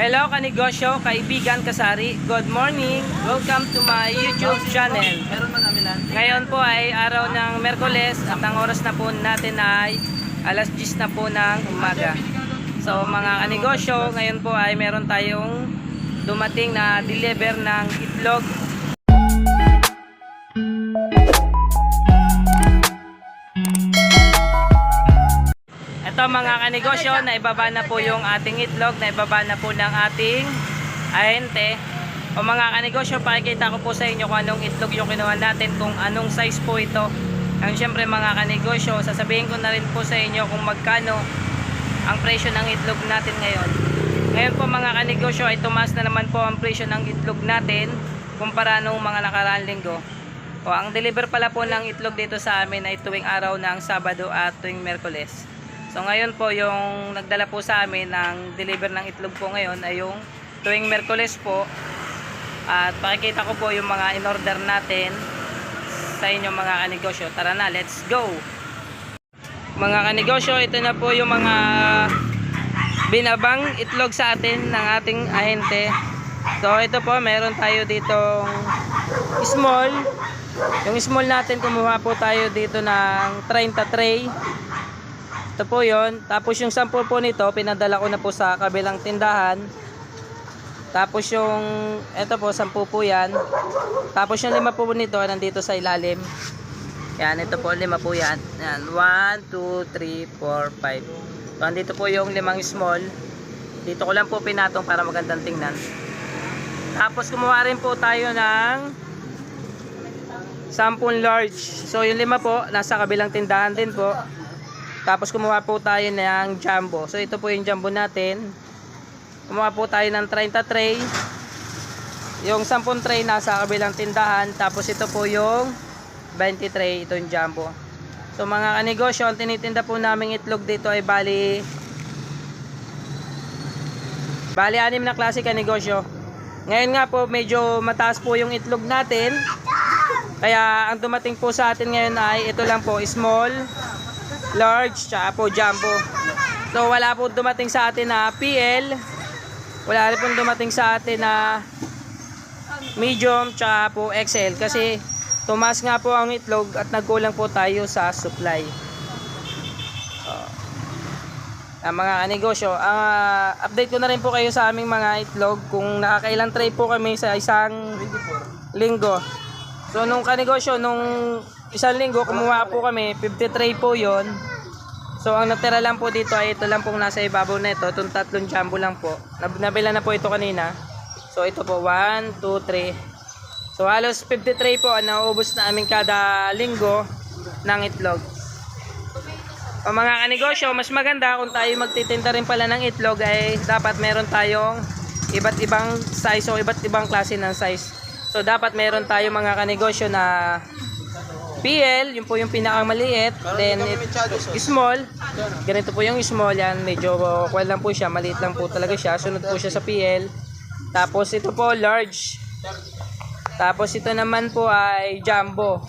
Hello kanegosyo, kaibigan kasari. Good morning. Welcome to my YouTube channel. Ngayon po ay araw ng Merkoles at ang oras na po natin ay alas 10 na po ng umaga. So mga kanegosyo, ngayon po ay meron tayong dumating na deliver ng itlog. Ito mga kanegosyo, naibaba na po yung ating itlog, naibaba na po ng ating ahente. O mga kanegosyo, pakikita ko po sa inyo kung anong itlog yung kinuha natin, kung anong size po ito. Ang syempre mga kanegosyo, sasabihin ko na rin po sa inyo kung magkano ang presyo ng itlog natin ngayon. Ngayon po mga kanegosyo ay tumaas na naman po ang presyo ng itlog natin kumpara nung mga nakaraang linggo. O ang deliver pala po ng itlog dito sa amin ay tuwing araw ng Sabado at tuwing Merkoles. So ngayon po yung nagdala po sa amin ng deliver ng itlog po ngayon ay yung tuwing Merkoles po. At pakikita ko po yung mga in-order natin sa inyo mga kanegosyo. Tara na, let's go! Mga kanegosyo, ito na po yung mga binabang itlog sa atin ng ating ahente. So ito po, meron tayo ditong small. Yung small natin, kumuha po tayo dito ng 30 tray. Ito po yon. Tapos yung 10 po nito, pinadala ko na po sa kabilang tindahan. Tapos yung, ito po, 10 po yan. Tapos yung lima po nito, nandito sa ilalim. Yan, ito po, lima po yan. Yan, 1, 2, 3, 4, 5. So, andito po yung limang small. Dito ko lang po pinatong para magandang tingnan. Tapos kumuha rin po tayo ng 10 large. So yung lima po, nasa kabilang tindahan din po. Tapos kumuha po tayo ng jumbo. So ito po yung jumbo natin. Kumuha po tayo ng 30 tray. Yung 10 tray nasa kabilang tindahan. Tapos ito po yung 20 tray, ito yung jumbo. So mga kanegosyo, ang tinitinda po namin itlog dito ay bali bali anim na klase kanegosyo. Ngayon nga po medyo mataas po yung itlog natin. Kaya ang dumating po sa atin ngayon ay ito lang po, small, large, tsaka po jumbo. So wala po dumating sa atin na PL. Wala rin po dumating sa atin na medium, tsaka po XL. Kasi tumas nga po ang itlog at nagkulang po tayo sa supply. Oh. Ang mga negosyo, ang ah, update ko na rin po kayo sa aming mga itlog kung nakakailang tray po kami sa isang linggo. So nung kanegosyo, nung isang linggo kumuha po kami, 50 tray po yon. So ang natira lang po dito ay ito lang pong nasa ibabaw na ito, itong tatlong jumbo lang po. Nab- Nabila na po ito kanina. So ito po, 1, 2, 3. So halos 50 tray po ang nauubos na amin kada linggo ng itlog. O mga kanegosyo, mas maganda kung tayo magtitinda rin pala ng itlog ay dapat meron tayong iba't ibang size o iba't ibang klase ng size. So dapat meron tayo mga kanegosyo na PL, yun po yung pinakamaliit. Then it, small, ganito po yung small yan. Medyo kwal lang po siya, maliit lang po talaga siya. Sunod po siya sa PL. Tapos ito po large. Tapos ito naman po ay jumbo.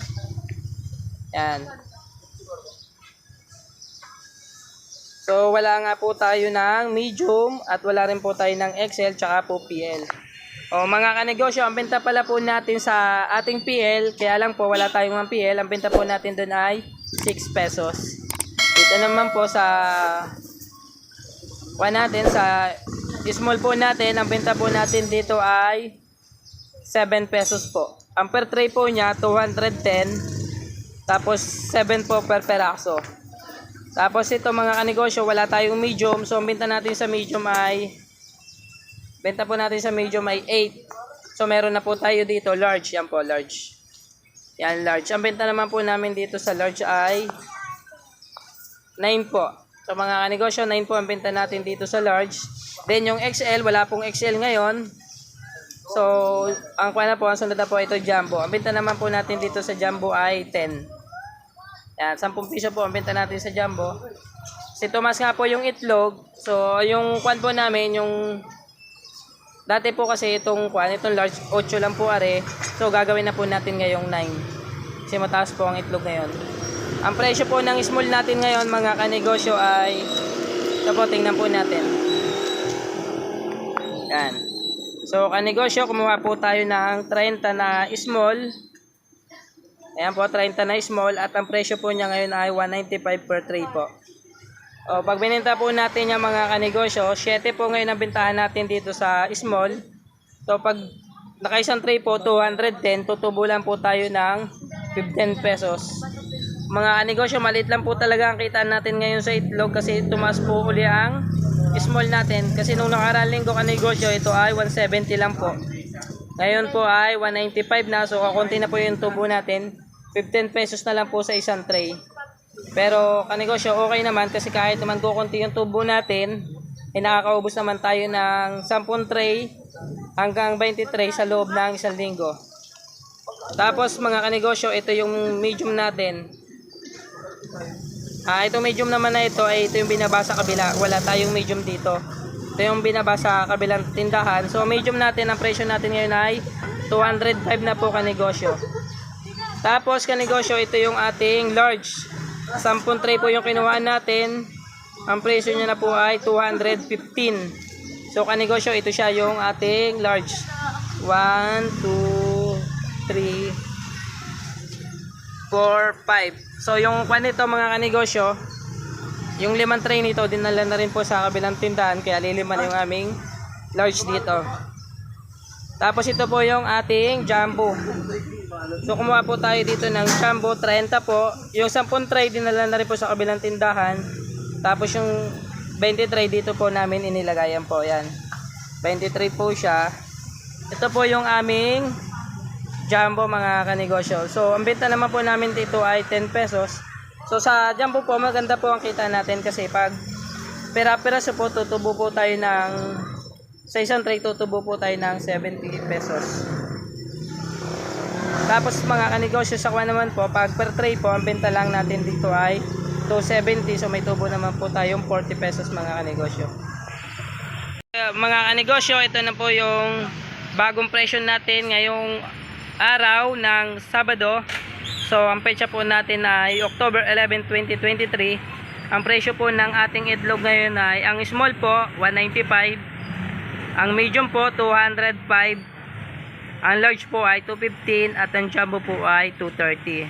Yan. So wala nga po tayo ng medium at wala rin po tayo ng XL tsaka po PL. O mga kanegosyo, ang benta pala po natin sa ating PL, kaya lang po wala tayong mga PL, ang benta po natin doon ay 6 pesos. Dito naman po sa kuha natin sa small po natin, ang benta po natin dito ay 7 pesos po. Ang per tray po niya 210 tapos 7 po per peraso. Tapos ito mga kanegosyo, wala tayong medium. So ang benta natin sa medium ay benta po natin sa medium ay 8. So meron na po tayo dito large, yan po large. Yan large. Ang benta naman po namin dito sa large ay 9 po. So mga kanegosyo, 9 po ang benta natin dito sa large. Then yung XL, wala pong XL ngayon. So, ang kuha na po, ang sunod na po ito jumbo. Ang benta naman po natin dito sa jumbo ay 10. Yan, 10 piso po ang benta natin sa jumbo. Si Thomas nga po yung itlog. So, yung kwan po namin, yung dati po kasi itong kwan, itong large 8 lang po are. So, gagawin na po natin ngayong 9. Kasi mataas po ang itlog ngayon. Ang presyo po ng small natin ngayon, mga kanegosyo ay ito po, tingnan po natin. Yan. So, kanegosyo, kumuha po tayo ng 30 na small. Ayan po, 30 na small. At ang presyo po niya ngayon ay 195 per tray po. O, pag po natin yung mga kanegosyo, 7 po ngayon ang bintahan natin dito sa small. So, pag nakaisang tray po, 210, tutubo lang po tayo ng 15 pesos. Mga negosyo, maliit lang po talaga ang kita natin ngayon sa itlog kasi tumaas po uli ang small natin. Kasi nung nakaraan linggo ka negosyo, ito ay 170 lang po. Ngayon po ay 195 na, so kakunti na po yung tubo natin. 15 pesos na lang po sa isang tray. Pero kanegosyo, okay naman kasi kahit naman kukunti yung tubo natin, ay nakakaubos naman tayo ng 10 tray hanggang 20 tray sa loob ng isang linggo. Tapos mga kanegosyo, ito yung medium natin. Ah, itong medium naman na ito ay ito yung binaba sa kabila. Wala tayong medium dito. Ito yung binaba sa kabilang tindahan. So medium natin, ang presyo natin ngayon ay 205 na po kanegosyo. Tapos kanegosyo, ito yung ating large. 10 tray po yung kinuha natin. Ang presyo niya na po ay 215. So kanegosyo, ito siya yung ating large. 1, 2, 3, 4, 5. So yung kwan nito mga kanegosyo, yung limang tray nito dinala na rin po sa kabilang tindahan kaya liliman yung aming large dito. Tapos ito po yung ating jumbo. So kumuha po tayo dito ng jumbo 30 po. Yung 10 tray dinala na rin po sa kabilang tindahan. Tapos yung 20 tray dito po namin inilagayan po yan. 23 po siya. Ito po yung aming jumbo mga kanegosyo. So, ang benta naman po namin dito ay 10 pesos. So, sa jumbo po, maganda po ang kita natin kasi pag pera-peraso po, tutubo po tayo ng sa isang tray, tutubo po tayo ng 70 pesos. Tapos mga kanegosyo sa kwa naman po, pag per tray po, ang benta lang natin dito ay 270. So, may tubo naman po tayong 40 pesos mga kanegosyo. Mga kanegosyo, ito na po yung bagong presyo natin ngayong araw ng Sabado. So, ang petsa po natin ay October 11, 2023. Ang presyo po ng ating itlog ngayon ay, ang small po, 195. Ang medium po, 205. Ang large po ay 215 at ang jumbo po ay 230.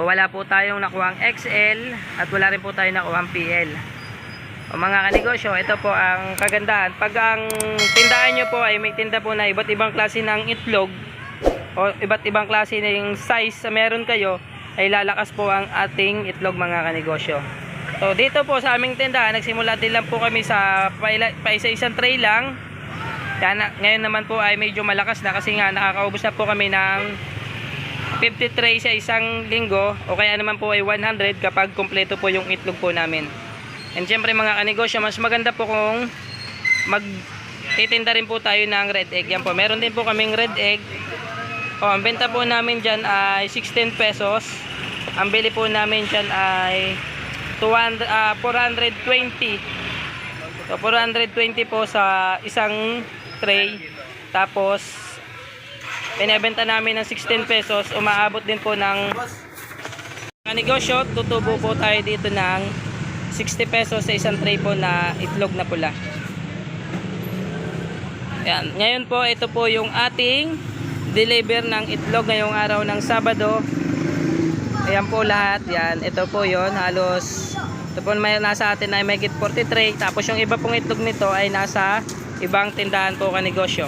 O wala po tayong nakuhang XL at wala rin po tayong nakuhang PL. O mga kanegosyo, ito po ang kagandahan. Pag ang tindahan nyo po ay may tinda po na iba't ibang klase ng itlog, o iba't ibang klase ng size sa meron kayo ay lalakas po ang ating itlog mga kanegosyo. So dito po sa aming tindahan, nagsimula din lang po kami sa paisa-isang tray lang. Yan, ngayon naman po ay medyo malakas na kasi nga nakakaubos na po kami ng 50 tray sa isang linggo o kaya naman po ay 100 kapag kumpleto po yung itlog po namin. And syempre mga kanegosyo, mas maganda po kung mag titinda rin po tayo ng red egg. Yan po, meron din po kaming red egg o, ang benta po namin dyan ay 16 pesos. Ang bili po namin dyan ay 200, ah, 420. So, 420 po sa isang tray. Tapos, pinebenta namin ng 16 pesos. Umaabot din po ng mga negosyo. Tutubo po tayo dito ng 60 pesos sa isang tray po na itlog na pula. Yan. Ngayon po, ito po yung ating deliver ng itlog ngayong araw ng Sabado. Ayan po lahat. Yan. Ito po yon Halos, ito po may nasa atin ay may 43. Tapos yung iba pong itlog nito ay nasa ibang tindahan po kanegosyo.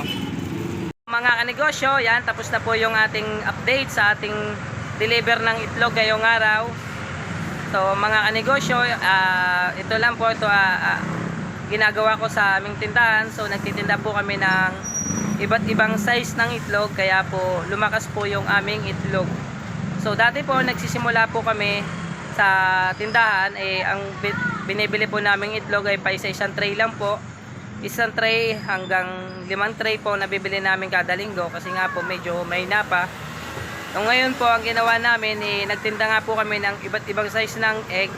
Mga kanegosyo, yan. Tapos na po yung ating update sa ating deliver ng itlog ngayong araw. So mga kanegosyo, ah, ito lang po ito ah, ah, ginagawa ko sa aming tindahan. So nagtitinda po kami ng iba't ibang size ng itlog kaya po lumakas po yung aming itlog. So dati po nagsisimula po kami sa tindahan eh ang bi- binibili po naming itlog ay pa isa isang tray lang po. Isang tray hanggang limang tray po nabibili namin kada linggo kasi nga po medyo may na pa. So ngayon po ang ginawa namin eh nagtinda nga po kami ng iba't ibang size ng egg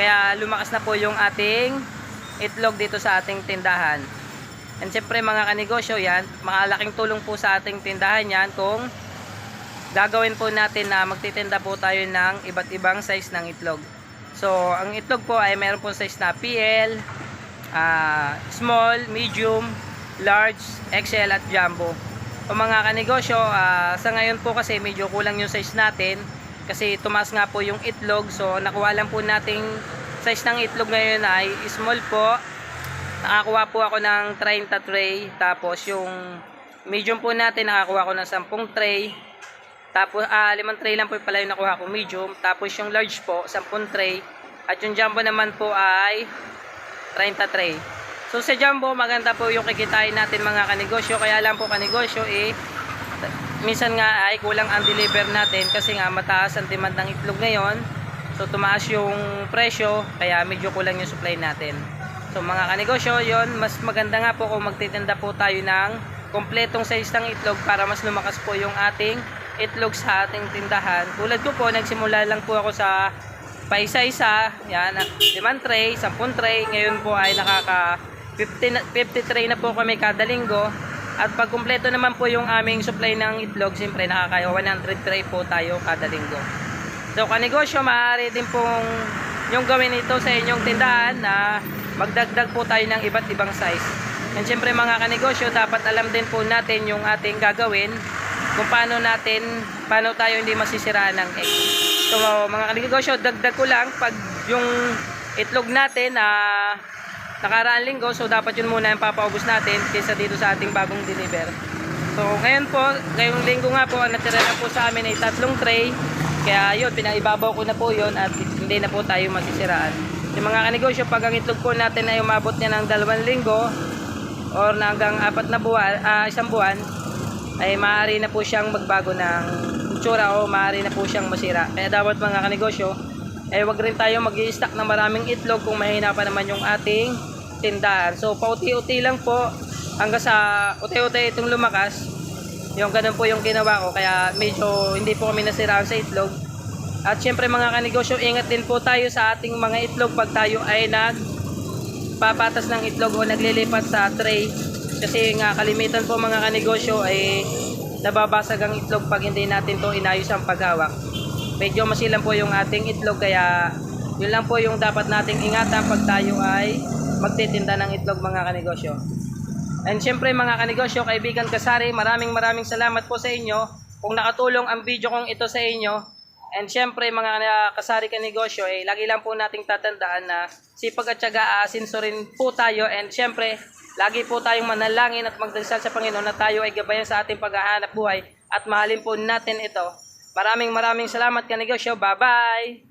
kaya lumakas na po yung ating itlog dito sa ating tindahan. And syempre mga kanegosyo yan, makalaking tulong po sa ating tindahan yan kung gagawin po natin na magtitinda po tayo ng iba't ibang size ng itlog. So, ang itlog po ay meron po size na PL, ah, small, medium, large, XL at jumbo. O mga kanegosyo, ah, sa ngayon po kasi medyo kulang yung size natin kasi tumaas nga po yung itlog. So nakuha lang po nating size ng itlog ngayon ay small po. Nakakuha po ako ng 30 tray. Tapos yung medium po natin nakakuha ko ng 10 tray. Tapos ah, limang tray lang po pala yung nakuha ko medium. Tapos yung large po, 10 tray. At yung jumbo naman po ay 30 tray. So sa jumbo, maganda po yung kikitain natin mga kanegosyo. Kaya lang po kanegosyo eh, minsan nga ay kulang ang deliver natin kasi nga mataas ang demand ng itlog ngayon. So tumaas yung presyo, kaya medyo kulang yung supply natin. So mga kanegosyo, yon mas maganda nga po kung magtitinda po tayo ng kompletong size ng itlog para mas lumakas po yung ating itlog sa ating tindahan. Tulad ko po, nagsimula lang po ako sa paisa-isa, yan, 5 tray, 10 tray, ngayon po ay nakaka 50, na- 50 tray na po kami kada linggo. At pag kumpleto naman po yung aming supply ng itlog, siyempre nakakaya 100 tray po tayo kada linggo. So kanegosyo, maaari din pong yung gawin ito sa inyong tindahan na magdagdag po tayo ng iba't ibang size. And siyempre mga kanegosyo, dapat alam din po natin yung ating gagawin kung paano natin, paano tayo hindi masisiraan ng egg. So mga kanegosyo, dagdag ko lang pag yung itlog natin na nakaraan linggo, so dapat yun muna yung papaubos natin kaysa dito sa ating bagong deliver. So ngayon po, ngayong linggo nga po, ang natira na po sa amin ay tatlong tray. Kaya yun, pinaibabaw ko na po yun at hindi na po tayo masisiraan. Yung mga kanegosyo, pag ang itlog po natin ay umabot niya ng dalawang linggo or na hanggang apat na buwan, ah, isang buwan, ay maaari na po siyang magbago ng itsura o maaari na po siyang masira. Kaya dapat mga kanegosyo, eh wag rin tayo mag stock ng maraming itlog kung mahina pa naman yung ating tindahan. So pauti-uti lang po hanggang sa uti-uti itong lumakas. Yung ganun po yung ginawa ko kaya medyo hindi po kami nasiraan sa itlog. At syempre mga kanegosyo, ingat din po tayo sa ating mga itlog pag tayo ay nag papatas ng itlog o naglilipat sa tray. Kasi nga kalimitan po mga kanegosyo ay nababasag ang itlog pag hindi natin to inayos ang paghawak. Medyo masilang po yung ating itlog kaya yun lang po yung dapat nating ingatan pag tayo ay magtitinda ng itlog mga kanegosyo. And syempre mga kanegosyo, kaibigan kasari, maraming maraming salamat po sa inyo kung nakatulong ang video kong ito sa inyo. And syempre mga kasari kanegosyo, eh, lagi lang po nating tatandaan na sipag at syaga asinso rin po tayo. And syempre, lagi po tayong manalangin at magdasal sa Panginoon na tayo ay gabayan sa ating paghahanap buhay at mahalin po natin ito. Maraming maraming salamat kanegosyo. Bye-bye!